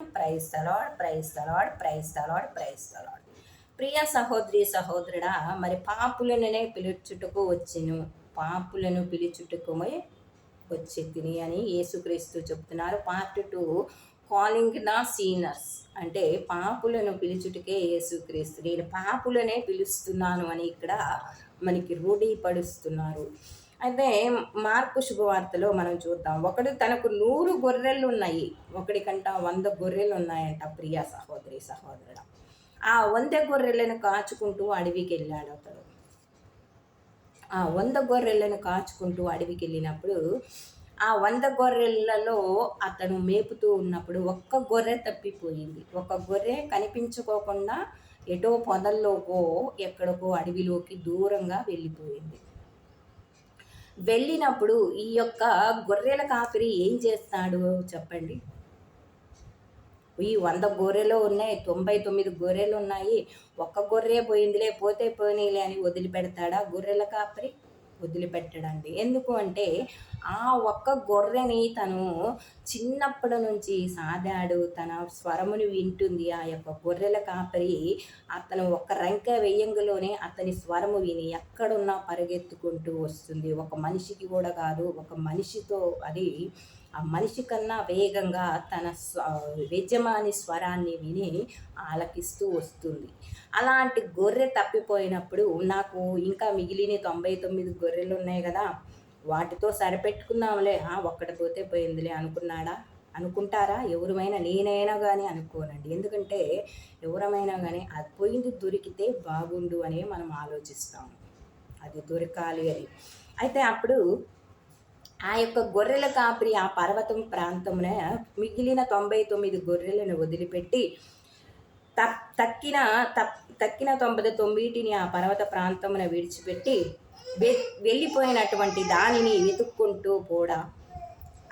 Praise the Lord praise the Lord praise the Lord praise the Lord ప్రియ సహోదరి సహోదరుడా మరి పాపులనునే పిలుచుటకు వచ్చిను. పాపులను పిలుచుటకు వచ్చి తిని అని యేసుక్రీస్తు చెప్తున్నారు. Part two calling the sinners అంటే పాపులను పిలుచుటకే యేసుక్రీస్తు. నేను పాపులనే పిలుస్తున్నాను అని ఇక్కడ మనకి రూఢీపడుస్తున్నారు అయితే మార్పు శుభవార్తలో మనం చూద్దాం. ఒకడు తనకు నూరు గొర్రెలు ఉన్నాయి ఒకడికంట వంద గొర్రెలు ఉన్నాయంట ప్రియ సహోదరి సహోదరుడు. ఆ వంద గొర్రెలను కాచుకుంటూ అడవికి వెళ్ళాడు అతడు. ఆ వంద గొర్రెలను కాచుకుంటూ అడవికి వెళ్ళినప్పుడు ఆ వంద గొర్రెలలో అతను మేపుతూ ఉన్నప్పుడు ఒక్క గొర్రె తప్పిపోయింది. ఒక గొర్రె కనిపించుకోకుండా ఎటో పొదల్లోకో ఎక్కడికో అడవిలోకి దూరంగా వెళ్ళిపోయింది. వెళ్ళినప్పుడు ఈ యొక్క గొర్రెల కాపిరి ఏం చేస్తాడు చెప్పండి? ఈ వంద గొర్రెలు ఉన్నాయి తొంభై తొమ్మిది గొర్రెలు ఉన్నాయి. ఒక్క గొర్రె పోయిందిలే పోతే పోనీలే అని వదిలిపెడతాడా గొర్రెల కాపరి వదిలిపెట్టడండి. ఎందుకు అంటే ఆ ఒక్క గొర్రెని తను చిన్నప్పటి నుంచి సాదాడు. తన స్వరమును వింటుంది. ఆ యొక్క గొర్రెల కాపరి అతను ఒక రంక వేయంగలోనే అతని స్వరము విని ఎక్కడున్నా పరిగెత్తుకుంటూ వస్తుంది. ఒక మనిషికి కూడా కాదు ఒక మనిషితో అది ఆ మనిషి కన్నా వేగంగా తన యజమాని స్వరాన్ని విని ఆలకిస్తూ వస్తుంది. అలాంటి గొర్రె తప్పిపోయినప్పుడు నాకు ఇంకా మిగిలిన తొంభై తొమ్మిది గొర్రెలు ఉన్నాయి కదా వాటితో సరిపెట్టుకుందాంలే. ఒక్కటి పోతే పోయిందిలే అనుకున్నాడా? అనుకుంటారా? ఎవరమైనా నేనైనా కానీ అనుకోనండి. ఎందుకంటే ఎవరమైనా కానీ అది పోయింది దొరికితే బాగుండు అని మనం ఆలోచిస్తాము. అది దొరకాలి అని. అయితే అప్పుడు ఆ యొక్క గొర్రెల కాపరి ఆ పర్వతం ప్రాంతమున మిగిలిన తొంభై తొమ్మిది గొర్రెలను వదిలిపెట్టి తక్కిన తక్కిన తొంభై తొమ్మిదిని ఆ పర్వత ప్రాంతమున విడిచిపెట్టి వె వెళ్ళిపోయినటువంటి దానిని వెతుక్కుంటూ కూడా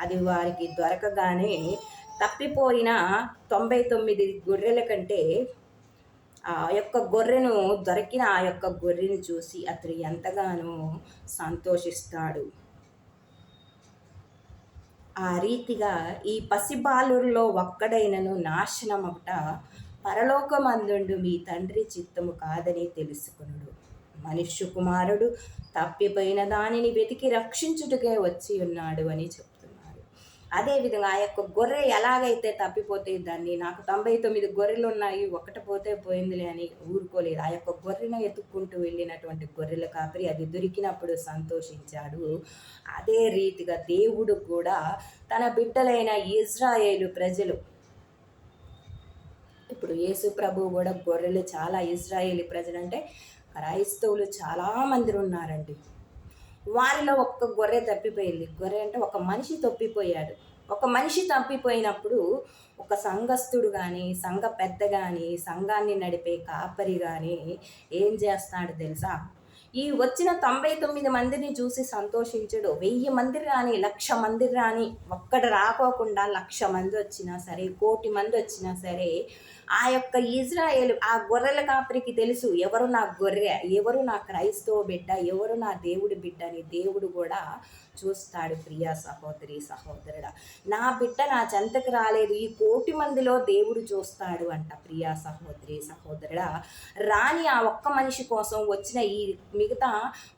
అది వారికి దొరకగానే తప్పిపోయిన తొంభై తొమ్మిది గొర్రెల కంటే ఆ యొక్క గొర్రెను దొరికిన ఆ యొక్క గొర్రెను చూసి అతడు ఎంతగానో సంతోషిస్తాడు. ఆ రీతిగా ఈ పసిబాలురులో ఒక్కడైనను నాశనమట పరలోకమందుండు మీ తండ్రి చిత్తము కాదని తెలుసుకునుడు. మనుష్య కుమారుడు తప్పిపోయిన దానిని వెతికి రక్షించుటకే వచ్చి ఉన్నాడు అని చెప్పు అదేవిధంగా ఆ యొక్క గొర్రె ఎలాగైతే తప్పిపోతే దాన్ని నాకు తొంభై తొమ్మిది గొర్రెలు ఉన్నాయి ఒకటి పోతే పోయిందిలే అని ఊరుకోలేదు. ఆ యొక్క గొర్రెను ఎత్తుక్కుంటూ వెళ్ళినటువంటి గొర్రెల కాపరి అది దొరికినప్పుడు సంతోషించాడు. అదే రీతిగా దేవుడు కూడా తన బిడ్డలైన ఇజ్రాయేలు ప్రజలు ఇప్పుడు యేసు ప్రభు కూడా గొర్రెలు చాలా ఇజ్రాయేలీ ప్రజలు అంటే క్రైస్తవులు చాలామంది ఉన్నారండి. వారిలో ఒక్క గొర్రె తప్పిపోయింది. గొర్రె అంటే ఒక మనిషి తప్పిపోయాడు. ఒక మనిషి తప్పిపోయినప్పుడు ఒక సంఘస్థుడు కానీ సంఘ పెద్ద కానీ సంఘాన్ని నడిపే కాపరి కానీ ఏం చేస్తాడు తెలుసా? ఈ వచ్చిన తొంభై తొమ్మిది మందిని చూసి సంతోషించడు. వెయ్యి మంది రాని లక్ష మంది రాని ఒక్కడ రాకోకుండా లక్ష మంది వచ్చినా సరే కోటి మంది వచ్చినా సరే ఆ యొక్క ఇజ్రాయేల్ ఆ గొర్రెల కాపరికి తెలుసు ఎవరు నా గొర్రె ఎవరు నా క్రైస్తవ బిడ్డ ఎవరు నా దేవుడి బిడ్డ అని దేవుడు కూడా చూస్తాడు ప్రియా సహోదరి సహోదరుడ. నా బిడ్డ నా చెంతకు రాలేదు ఈ కోటి మందిలో దేవుడు చూస్తాడు అంట ప్రియా సహోదరి సహోదరుడ. రాని ఆ ఒక్క మనిషి కోసం వచ్చిన ఈ మిగతా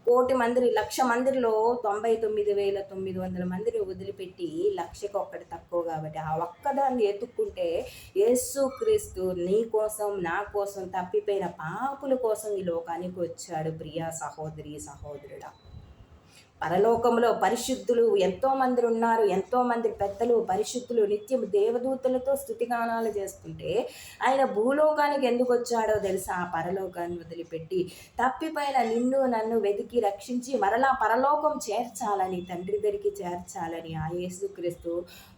కోటి మంది లక్ష మందిలో తొంభై తొమ్మిది వేల తొమ్మిది వందల మందిని వదిలిపెట్టి లక్షకు ఒక్కటి తక్కువ కాబట్టి ఆ ఒక్కదాన్ని ఎత్తుక్కుంటే యేసు క్రీస్తు నీ కోసం నా కోసం తప్పిపోయిన పాపుల కోసం ఈ లోకానికి వచ్చాడు ప్రియా సహోదరి సహోదరుడా. పరలోకంలో పరిశుద్ధులు ఎంతోమంది ఉన్నారు ఎంతోమంది పెద్దలు పరిశుద్ధులు నిత్యం దేవదూతలతో స్థుతిగానాలు చేస్తుంటే ఆయన భూలోకానికి ఎందుకు వచ్చాడో తెలుసా? ఆ పరలోకాన్ని వదిలిపెట్టి తప్పిపైన నిన్ను నన్ను వెతికి రక్షించి మరలా పరలోకం చేర్చాలని తండ్రి దగ్గరికి చేర్చాలని ఆ యేసుక్రీస్తు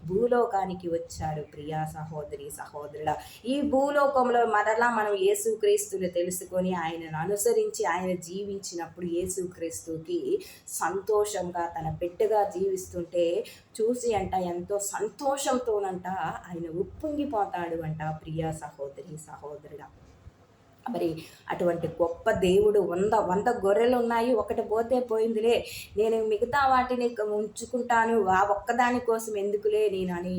భూలోకానికి వచ్చాడు. ప్రియా సహోదరి సహోదరుడ ఈ భూలోకంలో మరలా మనం యేసుక్రీస్తుని తెలుసుకొని ఆయనను అనుసరించి ఆయన జీవించినప్పుడు యేసుక్రీస్తుకి సంత సంతోషంగా తన బిడ్డగా జీవిస్తుంటే చూసి అంట ఎంతో సంతోషంతోనంట ఆయన ఉప్పొంగిపోతాడు అంట ప్రియ సహోదరి సహోదరుడా. మరి అటువంటి గొప్ప దేవుడు వంద వంద గొర్రెలు ఉన్నాయి. ఒకటి పోతే పోయిందిలే. నేను మిగతా వాటిని ఉంచుకుంటాను. ఆ ఒక్కదాని కోసం ఎందుకులే నేను అని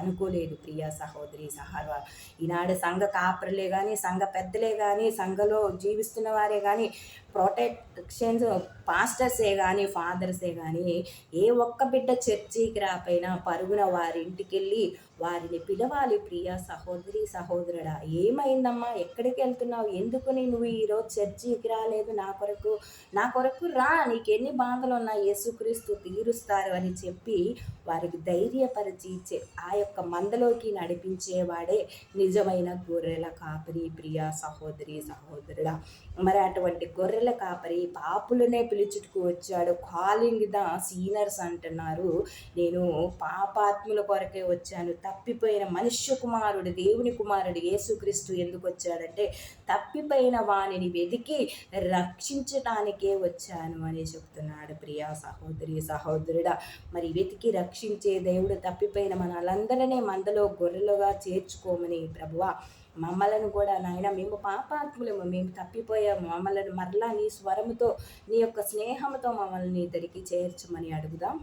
అనుకోలేదు. ప్రియా సహోదరి సహార ఈనాడు సంఘ కాపరులే కానీ సంఘ పెద్దలే కానీ సంఘలో జీవిస్తున్న వారే కానీ ప్రొటెక్షన్స్ పాస్టర్సే కానీ ఫాదర్సే కానీ ఏ ఒక్క బిడ్డ చర్చికి రాపోయినా పరుగున వారింటికి వెళ్ళి వారిని పిలవాలి ప్రియ సహోదరి సహోదరుడా ఏమైందమ్మా? ఎక్కడికి వెళ్తున్నావు? ఎందుకు నువ్వు ఈరోజు చర్చికి రాలేదు. నా కొరకు నా కొరకు రా. నీకు ఎన్ని బాధలు ఉన్నా యేసుక్రీస్తు తీరుస్తారు అని చెప్పి వారికి ధైర్యపరిచి ఆ యొక్క మందలోకి నడిపించేవాడే నిజమైన గొర్రెల కాపరి. ప్రియ సహోదరి సహోదరుడా మరి అటువంటి గొర్రెల కాపరి పాపులనే పిలుచుటకు వచ్చాడు. కాలింగ్ ద సీనర్స్ అంటున్నారు. నేను పాపాత్ముల కొరకే వచ్చాను. తప్పిపోయిన మనుష్య కుమారుడు దేవుని కుమారుడు యేసుక్రీస్తు ఎందుకు వచ్చాడంటే తప్పిపోయిన వానిని వెతికి రక్షించటానికే వచ్చాను అని చెప్తున్నాడు ప్రియా సహోదరి సహోదరుడా. మరి వెతికి రక్షించే దేవుడు తప్పిపోయిన మనలందరినీ మందలో గొర్రెలుగా చేర్చుకోమని ప్రభువా. మమ్మలను కూడా నాయన మేము పాపాత్ములము మేము తప్పిపోయాము. మమ్మలను మరలా నీ స్వరముతో నీ యొక్క స్నేహంతో మమ్మల్ని ఇద్దరికి చేర్చమని అడుగుదాం.